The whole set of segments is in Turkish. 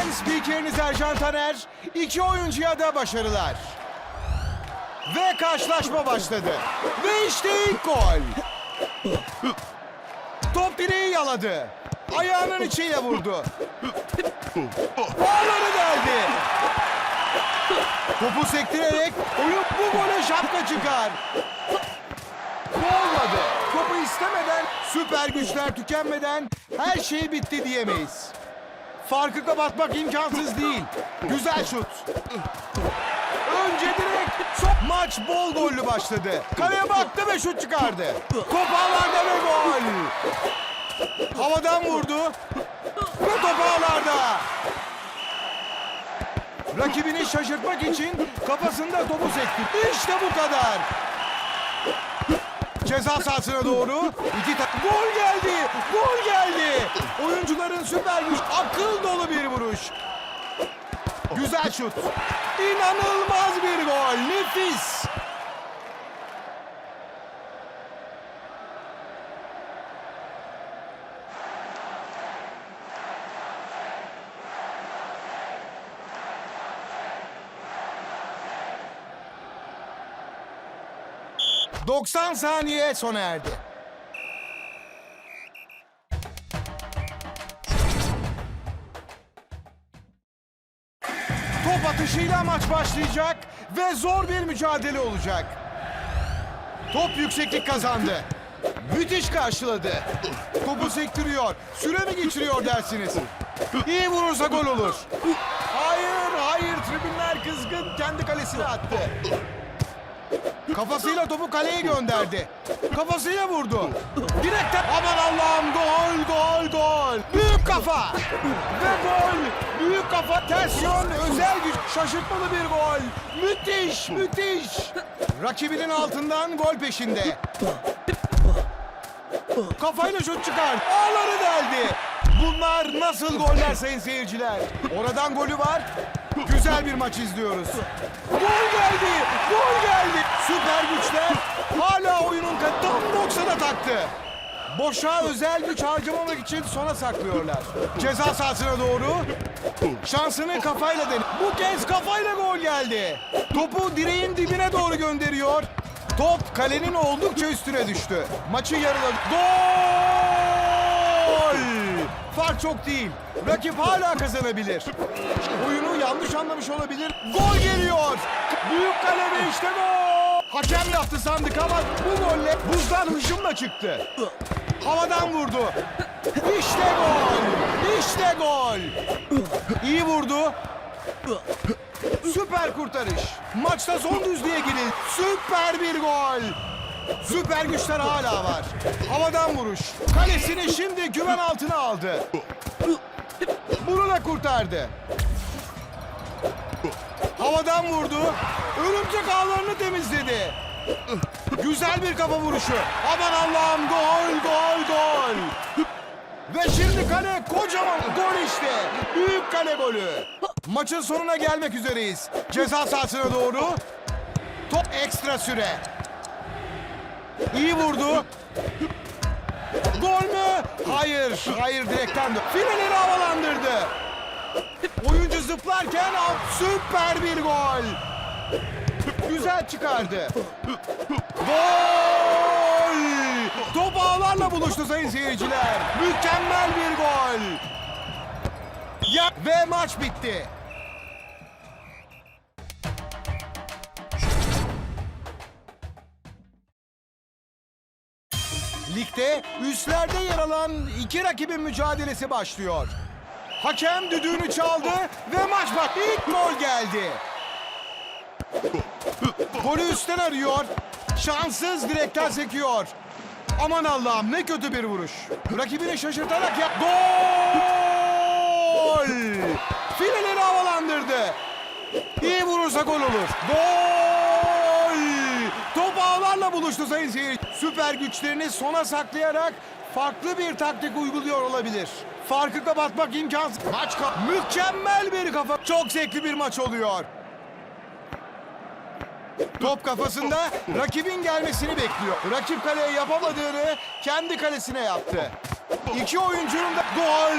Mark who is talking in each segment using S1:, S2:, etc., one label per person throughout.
S1: Ben spikeriniz Ercan Taner. İki oyuncuya da başarılar. Ve karşılaşma başladı. Ve işte ilk gol. Top direği yaladı. Ayağının içiyle vurdu. Ağları deldi. Topu sektirerek oyun bu gole şapka çıkar. Olmadı. Topu istemeden, süper güçler tükenmeden her şey bitti diyemeyiz. Farkı kapatmak imkansız değil. Güzel şut. Önce direkt sok. Maç bol gollü başladı. Kaleye baktı ve şut çıkardı. Top ağlarda ve gol. Havadan vurdu. Ve top ağlarda. Rakibini şaşırtmak için kafasında topu sekti. İşte bu kadar. Ceza sahasına doğru iki ta- gol geldi. Gol geldi. Oyuncuların süper güç akıl dolu bir vuruş. Güzel şut. İnanılmaz bir gol. Nefis. ...90 saniye sona erdi. Top atışıyla maç başlayacak ve zor bir mücadele olacak. Top yükseklik kazandı. Müthiş karşıladı. Topu sektiriyor. Süre mi geçiriyor dersiniz? İyi vurursa gol olur. Hayır, hayır. Tribünler kızgın. Kendi kalesine attı. Kafasıyla topu kaleye gönderdi. Kafasıyla vurdu. Direkten aman Allah'ım gol gol gol. Büyük kafa. Ve gol. Büyük kafa ters yön özel güç. Şaşırtmalı bir gol. Müthiş müthiş. Rakibinin altından gol peşinde. Kafayla şut çıkar. Ağları deldi. Bunlar nasıl goller sayın seyirciler? Oradan golü var. Güzel bir maç izliyoruz. Gol geldi. Gol geldi. Süper güçler hala oyunun tam 90'a taktı. Boşa özel güç harcamamak için sona saklıyorlar. Ceza sahasına doğru şansını kafayla den. Bu kez kafayla gol geldi. Topu direğin dibine doğru gönderiyor. Top kalenin oldukça üstüne düştü. Maçı yarıladı. Gol! Fark çok değil. Rakip hala kazanabilir. Oyunu yanlış anlamış olabilir. Gol geliyor. Büyük kale ve işte gol. Hakem yaptı sandık ama bu golle buzdan hışımla çıktı. Havadan vurdu. İşte gol. İşte gol. İyi vurdu. Süper kurtarış. Maçta son düzlüğe girildi. Süper bir gol. Süper güçler hala var. Havadan vuruş. Kalesini şimdi güven altına aldı. Bunu da kurtardı. Havadan vurdu. Örümcek ağlarını temizledi. Güzel bir kafa vuruşu. Aman Allah'ım gol gol gol. Ve şimdi kale kocaman gol işte. Büyük kale golü. Maçın sonuna gelmek üzereyiz. Ceza sahasına doğru. Top ekstra süre. İyi vurdu. Gol mü? Hayır. Hayır direkten de. Fileleri havalandırdı. Oyuncu zıplarken süper bir gol. Güzel çıkardı. Gol! Top ağlarla buluştu sayın seyirciler. Mükemmel bir gol. Ya ve maç bitti. Ligde üstlerde yer alan iki rakibin mücadelesi başlıyor. Hakem düdüğünü çaldı ve maç bak ilk gol geldi. Golü üstten arıyor. Şanssız direkten sekiyor. Aman Allah'ım ne kötü bir vuruş. Rakibini şaşırtarak yap. Gol! Fileleri havalandırdı. İyi vurursa gol olur. Gol! Top ağlarla buluştu sayın seyirci. Süper güçlerini sona saklayarak farklı bir taktik uyguluyor olabilir. Farkı kapatmak imkansız. Maç kap mükemmel bir kafa. Çok zevkli bir maç oluyor. Top kafasında rakibin gelmesini bekliyor. Rakip kaleye yapamadığını kendi kalesine yaptı. İki oyuncunun da gol.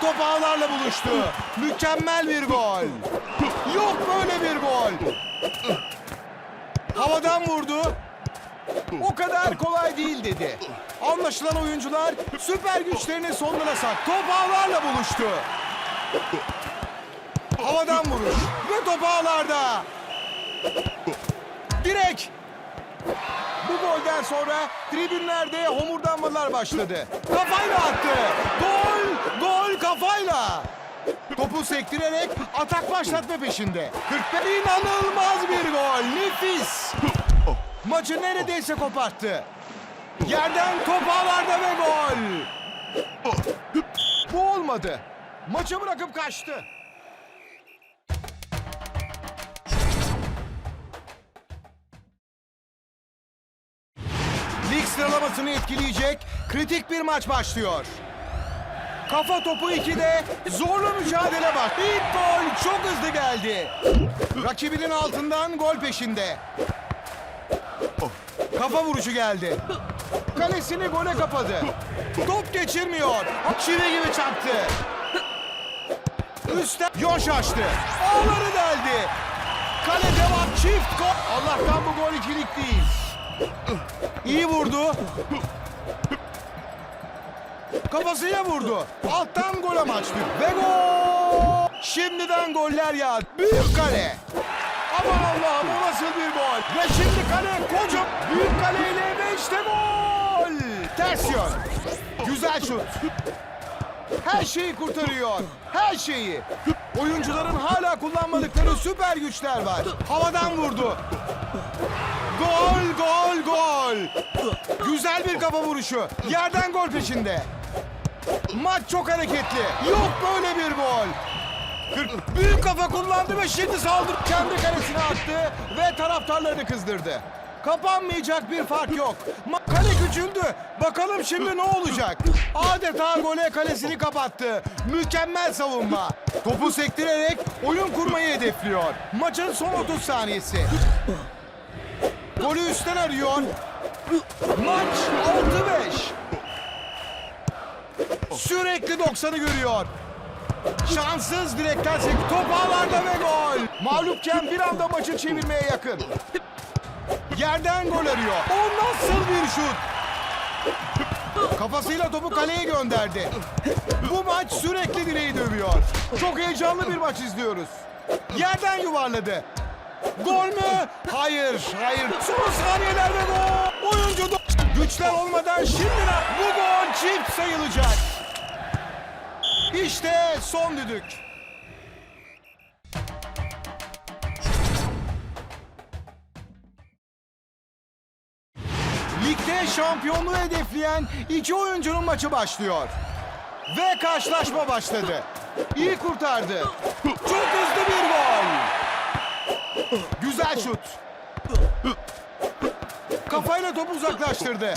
S1: Top ağlarla buluştu. Mükemmel bir gol. Yok böyle bir gol. Havadan vurdu. O kadar kolay değil dedi. Anlaşılan oyuncular süper güçlerinin sonuna sak. Top ağlarla buluştu. Havadan vuruş ve top ağlarda. Direk. Bu golden sonra tribünlerde homurdanmalar başladı. Kafayla attı. Gol, gol kafayla. Topu sektirerek atak başlatma peşinde. 45 inanılmaz bir gol. Nefis. Maçı neredeyse koparttı. Yerden top ağlarda ve gol. Bu olmadı. Maçı bırakıp kaçtı. Lig sıralamasını etkileyecek kritik bir maç başlıyor. Kafa topu 2'de zorlu mücadele var. İlk gol çok hızlı geldi. Rakibinin altından gol peşinde. Kafa vuruşu geldi. Kalesini gole kapadı. Top geçirmiyor. Çivi gibi çaktı. Üstten yoş açtı. Ağları deldi. Kale devam çift gol. Allah'tan bu gol ikilik değil. İyi vurdu. Kafasıyla vurdu. Alttan gol amaçlı. Ve gol! Şimdiden goller yağdı. Büyük kale. Aman Allah'ım o nasıl bir gol. Ve şimdi kale koca. Büyük kaleyle ve işte gol. Ters yön. Güzel şut. Her şeyi kurtarıyor. Her şeyi. Oyuncuların hala kullanmadıkları süper güçler var. Havadan vurdu. Gol, gol, gol. Güzel bir kafa vuruşu. Yerden gol peşinde. Maç çok hareketli. Yok böyle bir gol. 40 büyük kafa kullandı ve şimdi saldır kendi kalesine attı ve taraftarlarını kızdırdı. Kapanmayacak bir fark yok. Kale küçüldü. Bakalım şimdi ne olacak? Adeta gole kalesini kapattı. Mükemmel savunma. Topu sektirerek oyun kurmayı hedefliyor. Maçın son 30 saniyesi. Golü üstten arıyor. Maç 6-5. Sürekli 90'ı görüyor. Şanssız direkten sek. Top ağlarda ve gol. Mağlupken bir anda maçı çevirmeye yakın. Yerden gol arıyor. O nasıl bir şut? Kafasıyla topu kaleye gönderdi. Bu maç sürekli direği dövüyor. Çok heyecanlı bir maç izliyoruz. Yerden yuvarladı. Gol mü? Hayır, hayır. Son saniyeler ve gol. Oyuncu güçler olmadan şimdi bu gol çift sayılacak. İşte son düdük. Ligde şampiyonluğu hedefleyen iki oyuncunun maçı başlıyor. Ve karşılaşma başladı. İyi kurtardı. Çok hızlı bir gol. Güzel şut. Kafayla topu uzaklaştırdı.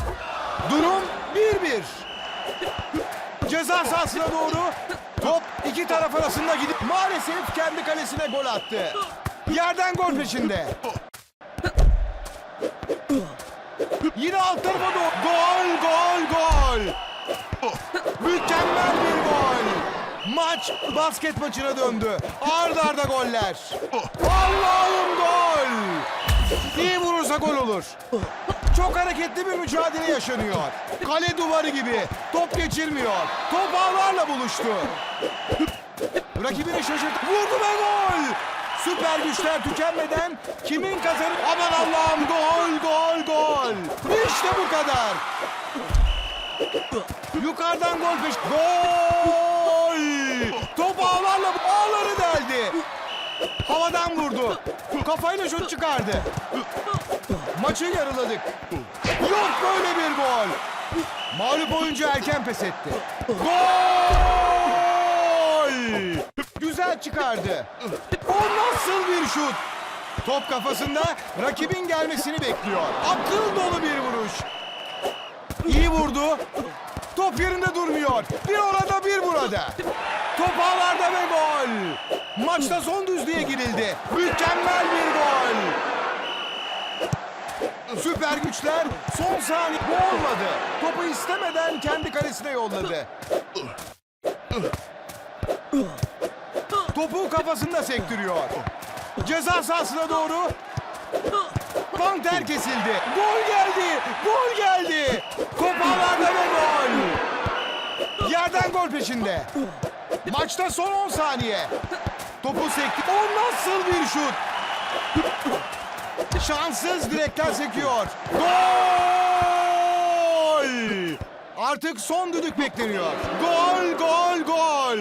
S1: Durum 1-1. Ceza sahasına doğru top iki taraf arasında gidip maalesef kendi kalesine gol attı. Yerden gol peşinde. Yine alt tarafa doğru. Gol, gol, gol. Mükemmel bir gol. Maç basket maçına döndü. Arda arda goller. Allah'ım gol. İyi vurursa gol olur. Çok hareketli bir mücadele yaşanıyor. Kale duvarı gibi. Top geçirmiyor. Top ağlarla buluştu. Rakibini şaşırt. Vurdu ve gol. Süper güçler tükenmeden kimin kazanır? Aman Allah'ım gol gol gol. İşte bu kadar. Yukarıdan gol peş. Gol. Top ağlarla ağları deldi. Havadan vurdu. Kafayla şut çıkardı. Maçı yarıladık. Yok böyle bir gol. Mağlup oyuncu erken pes etti. Gol! Güzel çıkardı. O nasıl bir şut? Top kafasında rakibin gelmesini bekliyor. Akıl dolu bir vuruş. İyi vurdu. Top yerinde durmuyor. Bir orada bir burada. Top ağlarda ve gol. Maçta son düzlüğe girildi. Mükemmel bir gol. Süper güçler son saniye bu olmadı. Topu istemeden kendi kalesine yolladı. Topu kafasında sektiriyor. Ceza sahasına doğru. Panter kesildi. Gol geldi. Gol geldi. Kopalarda ve gol. Yerden gol peşinde. Maçta son 10 saniye. Topu sekti. O nasıl bir şut? Şanssız direkten sekiyor. Gol! Artık son düdük bekleniyor. Gol, gol, gol.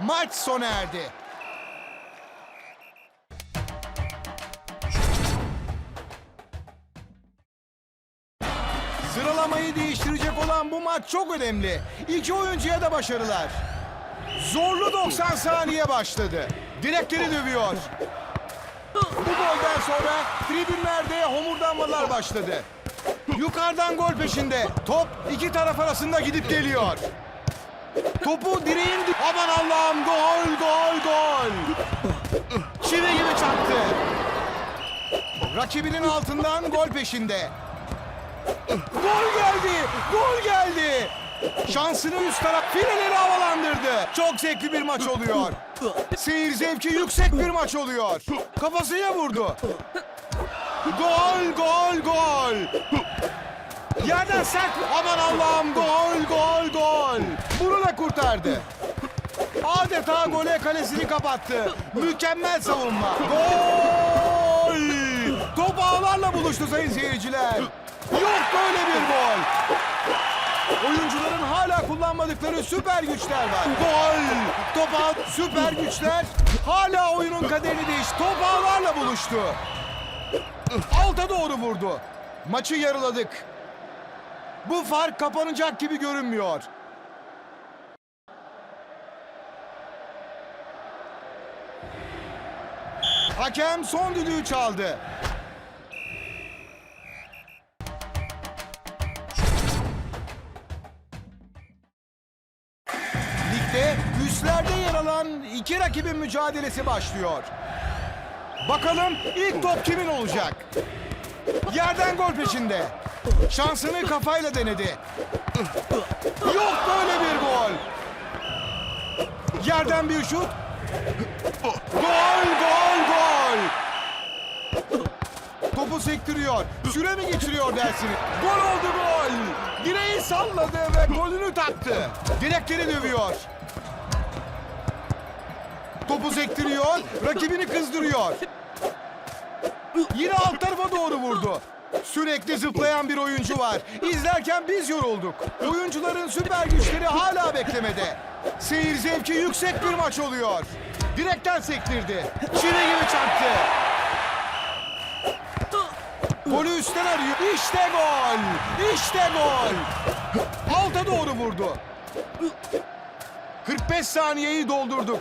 S1: Maç sona erdi. Sıralamayı değiştirecek olan bu maç çok önemli. İki oyuncuya da başarılar. Zorlu 90 saniye başladı. Direkleri dövüyor. Bu golden sonra tribünlerde homurdanmalar başladı. Yukarıdan gol peşinde. Top iki taraf arasında gidip geliyor. Topu direğin. Aman Allah'ım gol gol gol. Çivi gibi çaktı. Rakibinin altından gol peşinde. Gol geldi! Gol geldi! Şansını üst taraf fileleri havalandırdı. Çok zevkli bir maç oluyor. Seyir zevki yüksek bir maç oluyor. Kafasıyla vurdu. Gol, gol, gol. Yerden sert. Aman Allah'ım gol, gol, gol. Bunu da kurtardı. Adeta gole kalesini kapattı. Mükemmel savunma. Gol! Top ağlarla buluştu sayın seyirciler. Yok böyle bir gol. Oyuncuların hala kullanmadıkları süper güçler var. Gol! Top ağ- süper güçler hala oyunun kaderini değiş. Top ağlarla buluştu. Alta doğru vurdu. Maçı yarıladık. Bu fark kapanacak gibi görünmüyor. Hakem son düdüğü çaldı. Ligde üstlerde yer alan iki rakibin mücadelesi başlıyor. Bakalım ilk top kimin olacak? Yerden gol peşinde. Şansını kafayla denedi. Yok böyle bir gol. Yerden bir şut. Gol, gol, gol. Topu sektiriyor. Süre mi geçiriyor dersiniz? Gol oldu gol. Direği salladı ve golünü taktı. Direkleri dövüyor. Topu sektiriyor. Rakibini kızdırıyor. Yine alt tarafa doğru vurdu. Sürekli zıplayan bir oyuncu var. İzlerken biz yorulduk. Oyuncuların süper güçleri hala beklemede. Seyir zevki yüksek bir maç oluyor. Direkten sektirdi. Çile gibi çarptı. Golü üstten arıyor. İşte gol. İşte gol. Alta doğru vurdu. 45 saniyeyi doldurduk.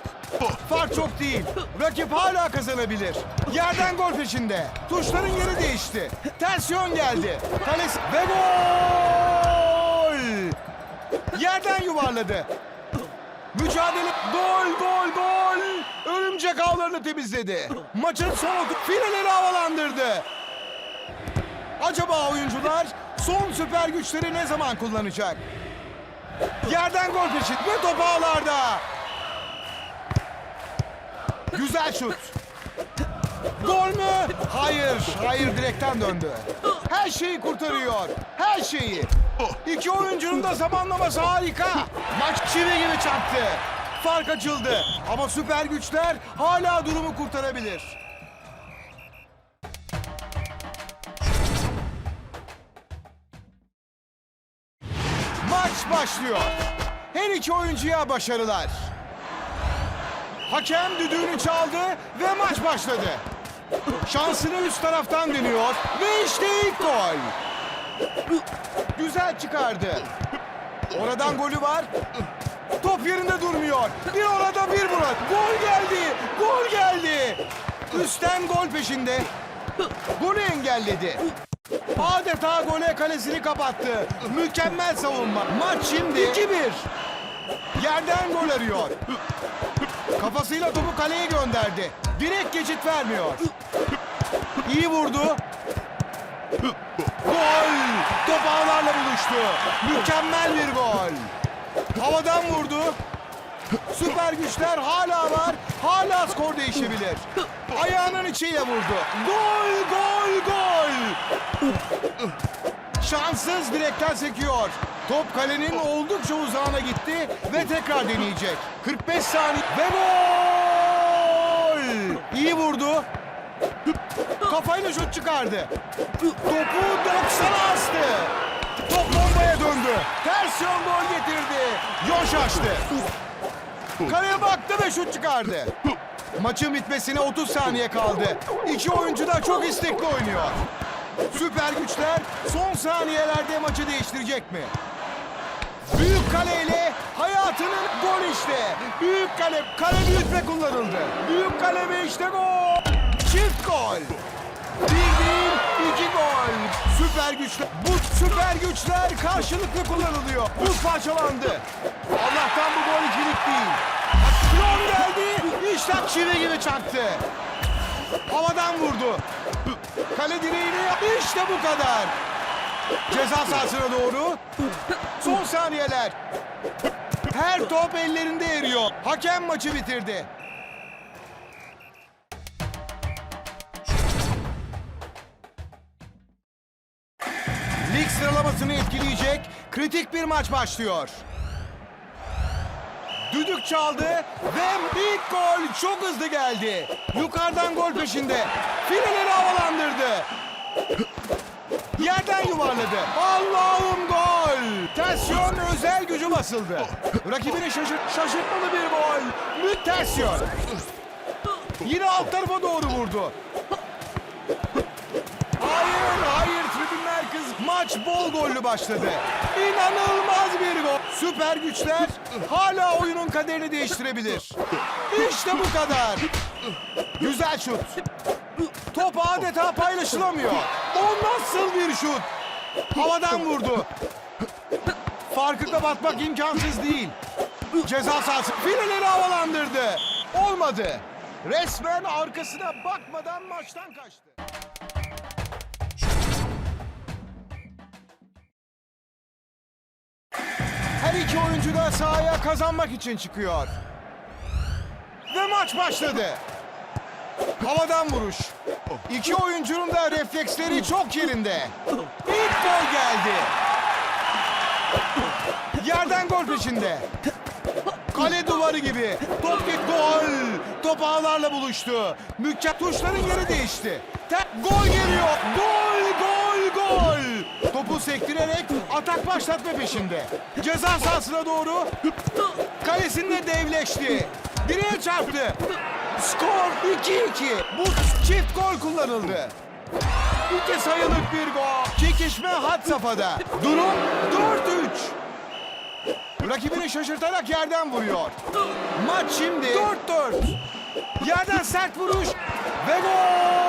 S1: Fark çok değil. Rakip hala kazanabilir. Yerden gol peşinde. Tuşların yeri değişti. Ters yön geldi. Kalesi ve gol! Yerden yuvarladı. Mücadele gol gol gol. Örümcek ağlarını temizledi. Maçın sonu fileleri havalandırdı. Acaba oyuncular son süper güçleri ne zaman kullanacak? Yerden gol peşin ve top ağlarda. Güzel şut. Gol mü? Hayır, hayır direkten döndü. Her şeyi kurtarıyor. Her şeyi. İki oyuncunun da zamanlaması harika. Maç çivi gibi çarptı. Fark açıldı. Ama süper güçler hala durumu kurtarabilir. Maç başlıyor. Her iki oyuncuya başarılar. Hakem düdüğünü çaldı ve maç başladı. Şansını üst taraftan deniyor ve işte ilk gol. Güzel çıkardı. Oradan golü var. Top yerinde durmuyor. Bir orada bir burada. Gol geldi. Gol geldi. Üstten gol peşinde. Golü engelledi. Adeta gole kalesini kapattı. Mükemmel savunma. Maç şimdi 2-1. Yerden gol arıyor. Kafasıyla topu kaleye gönderdi. Direkt geçit vermiyor. İyi vurdu. Gol! Top ağlarla buluştu. Mükemmel bir gol. Havadan vurdu. Süper güçler hala var. Hala skor değişebilir. Ayağının içiyle vurdu. Gol, gol, gol. Şanssız direkten sekiyor. Top kalenin oldukça uzağına gitti ve tekrar deneyecek. 45 saniye ve gol! İyi vurdu. Kafayla şut çıkardı. Topu 90'a astı. Top bombaya döndü. Ters yön gol getirdi. Yoş açtı. Kaleye baktı ve şut çıkardı. Maçın bitmesine 30 saniye kaldı. İki oyuncu da çok istekli oynuyor. Süper güçler son saniyelerde maçı değiştirecek mi? Büyük kaleyle hayatının gol işte. Büyük kale, kale büyütme kullanıldı. Büyük kale ve işte gol. Çift gol. Bir değil, iki gol. Süper güçler. Bu süper güçler karşılıklı kullanılıyor. Buz parçalandı. Allah'tan bu gol ikilik değil. Aksiyon geldi. İşte çivi gibi çaktı. Havadan vurdu. Kale direğini. İşte bu kadar. Ceza sahasına doğru. Son saniyeler. Her top ellerinde eriyor. Hakem maçı bitirdi. Lig sıralamasını etkileyecek kritik bir maç başlıyor. Düdük çaldı ve ilk gol çok hızlı geldi. Yukarıdan gol peşinde. Fileleri havalandırdı. Yerden yuvarladı. Allah'ım gol. Ters yön özel gücü basıldı. Rakibini şaşırt şaşırtmalı bir gol. Müt ters yön. Yine alt tarafa doğru vurdu. Hayır, hayır tribünler kız. Maç bol gollü başladı. İnanılmaz bir gol. Süper güçler hala oyunun kaderini değiştirebilir. İşte bu kadar. Güzel şut. Top adeta paylaşılamıyor. O nasıl bir şut? Havadan vurdu. Farkı kapatmak imkansız değil. Ceza sahası fileleri havalandırdı. Olmadı. Resmen arkasına bakmadan maçtan kaçtı. Da sahaya kazanmak için çıkıyor. Ve maç başladı. Havadan vuruş. İki oyuncunun da refleksleri çok yerinde. İlk gol geldi. Yerden gol peşinde. Kale duvarı gibi. Top git gol. Top ağlarla buluştu. Mükemmel tuşların yeri değişti. Tek gol geliyor. Gol gol gol. Topu sektirerek atak başlatma peşinde. Ceza sahasına doğru kalesinde devleşti. Direğe çarptı. Skor 2-2. Bu çift gol kullanıldı. İki sayılık bir gol. Çekişme had safhada. Durum 4-3. Rakibini şaşırtarak yerden vuruyor. Maç şimdi 4-4. Yerden sert vuruş ve gol!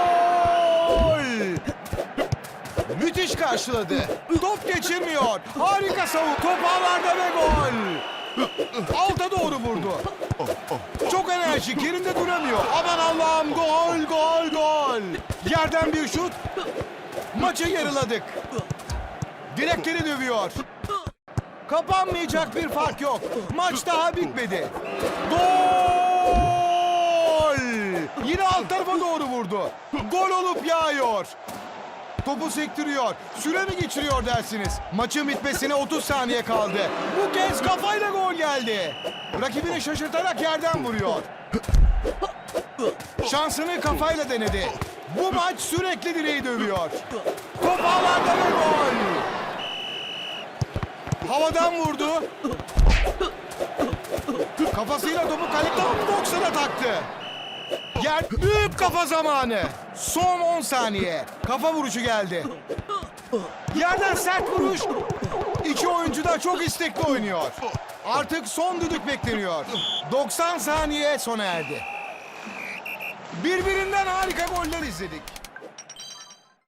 S1: Müthiş karşıladı. Top geçirmiyor. Harika savun. Top ağlarda ve gol. Alta doğru vurdu. Çok enerjik. Yerinde duramıyor. Aman Allah'ım gol gol gol. Yerden bir şut. Maçı yarıladık. Direkleri dövüyor. Kapanmayacak bir fark yok. Maç daha bitmedi. Gol! Yine alt tarafa doğru vurdu. Gol olup yağıyor. Topu sektiriyor. Süre mi geçiriyor dersiniz? Maçın bitmesine 30 saniye kaldı. Bu kez kafayla gol geldi. Rakibini şaşırtarak yerden vuruyor. Şansını kafayla denedi. Bu maç sürekli direği dövüyor. Top ağlarda ve gol. Havadan vurdu. Kafasıyla topu kale tam 90'a taktı. Yer büyük kafa zamanı. Son 10 saniye. Kafa vuruşu geldi. Yerden sert vuruş. İki oyuncu da çok istekli oynuyor. Artık son düdük bekleniyor. 90 saniye sona erdi. Birbirinden harika goller izledik.